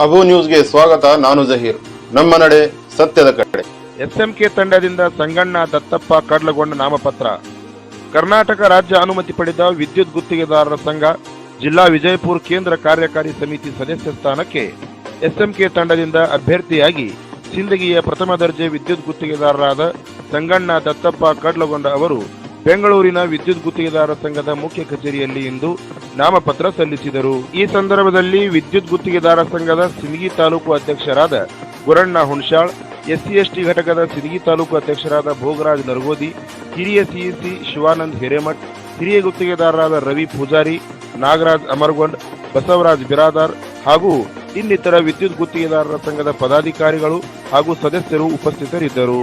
ಅಬು ನ್ಯೂಸ್ಗೆ ಸ್ವಾಗತ, ನಾನು ಜಹೀರ್. ನಮ್ಮ ನಡೆ ಸತ್ಯದ ಕಡೆ. ಎಸ್ಎಂಕೆ ತಂಡದಿಂದ ಸಂಗಣ್ಣ ದತ್ತಪ್ಪ ಕಡ್ಲಗೊಂಡ ನಾಮಪತ್ರ. ಕರ್ನಾಟಕ ರಾಜ್ಯ ಅನುಮತಿ ಪಡೆದ ವಿದ್ಯುತ್ ಗುತ್ತಿಗೆದಾರರ ಸಂಘ, ಜಿಲ್ಲಾ ವಿಜಯಪುರ ಕೇಂದ್ರ ಕಾರ್ಯಕಾರಿ ಸಮಿತಿ ಸದಸ್ಯ ಸ್ಥಾನಕ್ಕೆ ಎಸ್ಎಂಕೆ ತಂಡದಿಂದ ಅಭ್ಯರ್ಥಿಯಾಗಿ ಸಿಂದಗಿಯ ಪ್ರಥಮ ದರ್ಜೆ ವಿದ್ಯುತ್ ಗುತ್ತಿಗೆದಾರರಾದ ಸಂಗಣ್ಣ ದತ್ತಪ್ಪ ಕಡ್ಲಗೊಂಡ ಅವರು ಬೆಂಗಳೂರಿನ ವಿದ್ಯುತ್ ಗುತ್ತಿಗೆದಾರ ಸಂಘದ ಮುಖ್ಯ ಕಚೇರಿಯಲ್ಲಿ ಇಂದು ನಾಮಪತ್ರ ಸಲ್ಲಿಸಿದರು. ಈ ಸಂದರ್ಭದಲ್ಲಿ ವಿದ್ಯುತ್ ಗುತ್ತಿಗೆದಾರ ಸಂಘದ ಸಿಂದಗಿ ತಾಲೂಕು ಅಧ್ಯಕ್ಷರಾದ ಗುರಣ್ಣ ಹುಣಶಾಳ್ ಎಸ್ಸಿ ಎಸ್ಟಿ ಘಟಕದ ಸಿಂದಗಿ ತಾಲೂಕು ಅಧ್ಯಕ್ಷರಾದ ಭೋಗರಾಜ್ ನರಗೋದಿ, ಹಿರಿಯ ಸಿಇಸಿ ಶಿವಾನಂದ್ ಹಿರೇಮಠ್, ಹಿರಿಯ ಗುತ್ತಿಗೆದಾರರಾದ ರವಿ ಪೂಜಾರಿ, ನಾಗರಾಜ್ ಅಮರ್ಗೊಂಡ್, ಬಸವರಾಜ್ ಬಿರಾದಾರ್ ಹಾಗೂ ಇನ್ನಿತರ ವಿದ್ಯುತ್ ಗುತ್ತಿಗೆದಾರರ ಸಂಘದ ಪದಾಧಿಕಾರಿಗಳು ಹಾಗೂ ಸದಸ್ಯರು ಉಪಸ್ಥಿತರಿದ್ದರು.